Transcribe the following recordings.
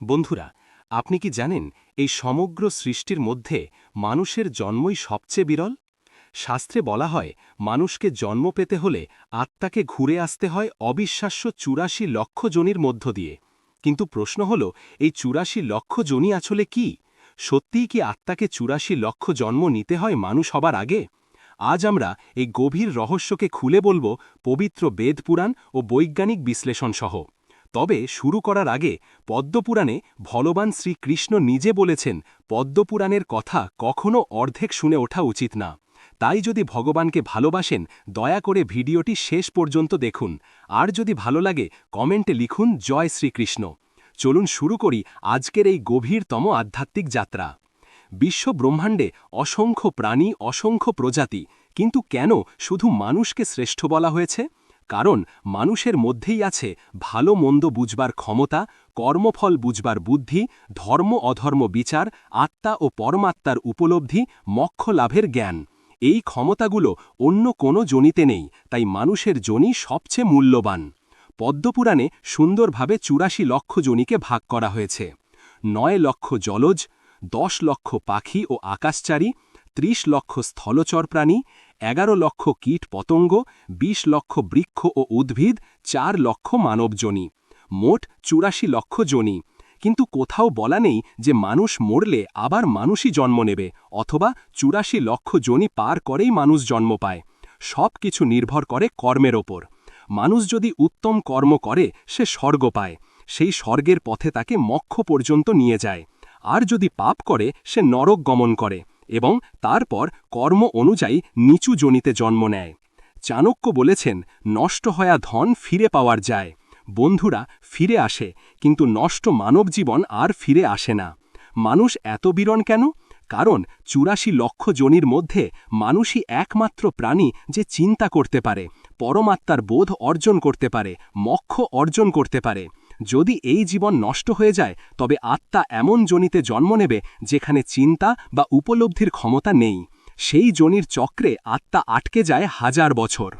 বন্ধুরা, আপনি কি জানেন এই সমগ্র সৃষ্টির মধ্যে মানুষের জন্মই সবচেয়ে বিরল? শাস্ত্রে বলা হয়, মানুষকে জন্ম পেতে হলে আত্মাকে ঘুরে আসতে হয় অবিশ্বাস্য চুরাশি লক্ষ জনির মধ্য দিয়ে। কিন্তু প্রশ্ন হল, এই চুরাশি লক্ষ জনি আসলে কি? সত্যিই কি আত্মাকে চুরাশি লক্ষ জন্ম নিতে হয় মানুষ হবার আগে? আজ আমরা এই গভীর রহস্যকে খুলে বলব পবিত্র বেদ পুরাণ ও বৈজ্ঞানিক বিশ্লেষণ সহ তবে শুরু করার আগে পদ্মপুরাণে ভগবান শ্রীকৃষ্ণ নিজে বলেছেন, পদ্মপুরাণের কথা কখনো অর্ধেক শুনে ওঠা উচিত না। তাই যদি ভগবানকে ভালোবাসেন, দয়া করে ভিডিওটি শেষ পর্যন্ত দেখুন। আর যদি ভালো লাগে, কমেন্টে লিখুন, জয় শ্রীকৃষ্ণ চলুন শুরু করি আজকের এই গভীরতম আধ্যাত্মিক যাত্রা। বিশ্ব ব্রহ্মাণ্ডে অসংখ্য প্রাণী, অসংখ্য প্রজাতি, কিন্তু কেন শুধু মানুষকে শ্রেষ্ঠ বলা হয়েছে? কারণ মানুষের মধ্যেই আছে ভালো মন্দ বুঝবার ক্ষমতা, কর্মফল বুঝবার বুদ্ধি, ধর্ম অধর্ম বিচার, আত্মা ও পরমাত্মার উপলব্ধি, মক্ষ লাভের জ্ঞান। এই ক্ষমতাগুলো অন্য কোনো জনিতে নেই, তাই মানুষের জনি সবচেয়ে মূল্যবান। পদ্মপুরাণে সুন্দরভাবে চুরাশি লক্ষ জনিকে ভাগ করা হয়েছে। নয় লক্ষ জলজ, দশ লক্ষ পাখি ও আকাশচারী, ত্রিশ লক্ষ স্থলচর প্রাণী এগারো লক্ষ কীট পতঙ্গ ২০ লক্ষ বৃক্ষ ও উদ্ভিদ, চার লক্ষ মানবজনী মোট চুরাশি লক্ষ জনি। কিন্তু কোথাও বলা নেই যে মানুষ মরলে আবার মানুষই জন্ম নেবে, অথবা চুরাশি লক্ষ জনি পার করেই মানুষ জন্ম পায়। সব কিছু নির্ভর করে কর্মের ওপর। মানুষ যদি উত্তম কর্ম করে, সে স্বর্গ পায়। সেই স্বর্গের পথে তাকে মক্ষ পর্যন্ত নিয়ে যায়। আর যদি পাপ করে, সে নরক গমন করে। এবং তারপর কর্ম অনুযায়ী নিচু জনিতে জন্ম নেয়। চাণক্য বলেছেন, নষ্ট হয়া ধন ফিরে পাওয়ার যায়। বন্ধুরা, ফিরে আসে, কিন্তু নষ্ট মানব জীবন আর ফিরে আসে না। মানুষ এত বিরণ কেন? কারণ চুরাশি লক্ষ জনির মধ্যে মানুষই একমাত্র প্রাণী যে চিন্তা করতে পারে, পরমাত্মার বোধ অর্জন করতে পারে, মক্ষ অর্জন করতে পারে। যদি এই জীবন নষ্ট হয়ে যায়, তবে আত্মা এমন জনিতে জন্ম নেবে যেখানে চিন্তা বা উপলব্ধির ক্ষমতা নেই। সেই জনির চক্রে আত্মা আটকে যায় হাজার বছর।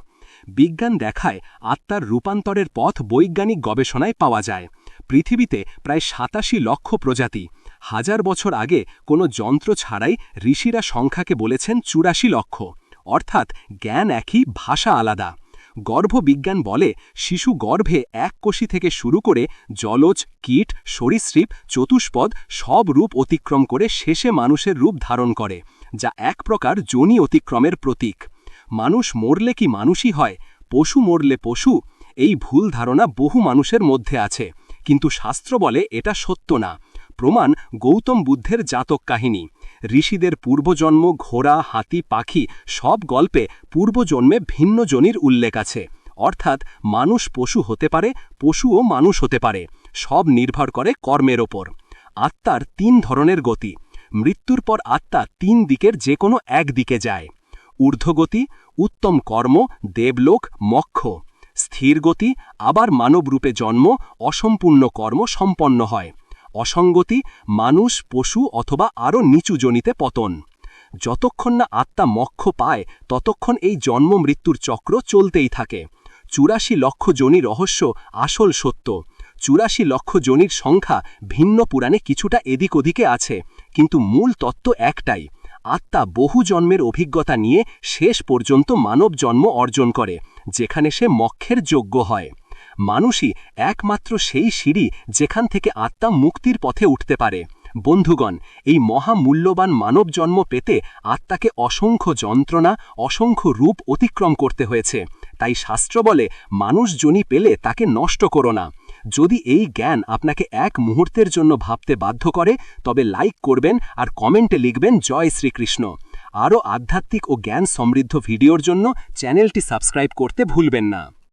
বিজ্ঞান দেখায় আত্মার রূপান্তরের পথ বৈজ্ঞানিক গবেষণায় পাওয়া যায়। পৃথিবীতে প্রায় সাতাশি লক্ষ প্রজাতি। হাজার বছর আগে কোনো যন্ত্র ছাড়াই ঋষিরা সংখ্যাকে বলেছেন চুরাশি লক্ষ। অর্থাৎ জ্ঞান একই, ভাষা আলাদা। গর্ভবিজ্ঞান বলে শিশু গর্ভে এক কোষি থেকে শুরু করে জলজ, কীট, সরীসৃপ, চতুষ্পদ সব রূপ অতিক্রম করে শেষে মানুষের রূপ ধারণ করে, যা এক প্রকার জনি অতিক্রমের প্রতীক। মানুষ মরলে কি মানুষই হয়? পশু মরলে পশু? এই ভুল ধারণা বহু মানুষের মধ্যে আছে, কিন্তু শাস্ত্র বলে এটা সত্য না। প্রমাণ গৌতম বুদ্ধের জাতক কাহিনী। ঋষিদের পূর্বজন্ম, ঘোড়া, হাতি, পাখি সব গল্পে পূর্বজন্মে ভিন্ন জনির উল্লেখ আছে। অর্থাৎ মানুষ পশু হতে পারে, পশুও মানুষ হতে পারে। সব নির্ভর করে কর্মের ওপর। আত্মার তিন ধরনের গতি। মৃত্যুর পর আত্মা তিন দিকের যে কোনো এক দিকে যায়। ঊর্ধ্বগতি, উত্তম কর্ম, দেবলোক, মক্ষ। স্থির গতি আবার মানবরূপে জন্ম, অসম্পূর্ণ কর্ম সম্পন্ন হয়। অসঙ্গতি, মানুষ, পশু অথবা আরও নিচু জনিতে পতন। যতক্ষণ না আত্মা মক্ষ পায়, ততক্ষণ এই জন্ম মৃত্যুর চক্র চলতেই থাকে। চুরাশি লক্ষ জনি রহস্য আসল সত্য। চুরাশি লক্ষ জনির সংখ্যা ভিন্ন পুরাণে কিছুটা এদিক ওদিকে আছে, কিন্তু মূল তত্ত্ব একটাই। আত্মা বহু জন্মের অভিজ্ঞতা নিয়ে শেষ পর্যন্ত মানব জন্ম অর্জন করে, যেখানে সে মক্ষের যোগ্য হয়। মানুষই একমাত্র সেই সিঁড়ি যেখান থেকে আত্মা মুক্তির পথে উঠতে পারে। বন্ধুগণ, এই মহামূল্যবান মানব জন্ম পেতে আত্মাকে অসংখ্য যন্ত্রণা, অসংখ্য রূপ অতিক্রম করতে হয়েছে। তাই শাস্ত্র বলে, মানুষ জনি পেলে তাকে নষ্ট করো না। যদি এই জ্ঞান আপনাকে এক মুহূর্তের জন্য ভাবতে বাধ্য করে, তবে লাইক করবেন আর কমেন্টে লিখবেন, জয় শ্রীকৃষ্ণ। আরও আধ্যাত্মিক ও জ্ঞান সমৃদ্ধ ভিডিওর জন্য চ্যানেলটি সাবস্ক্রাইব করতে ভুলবেন না।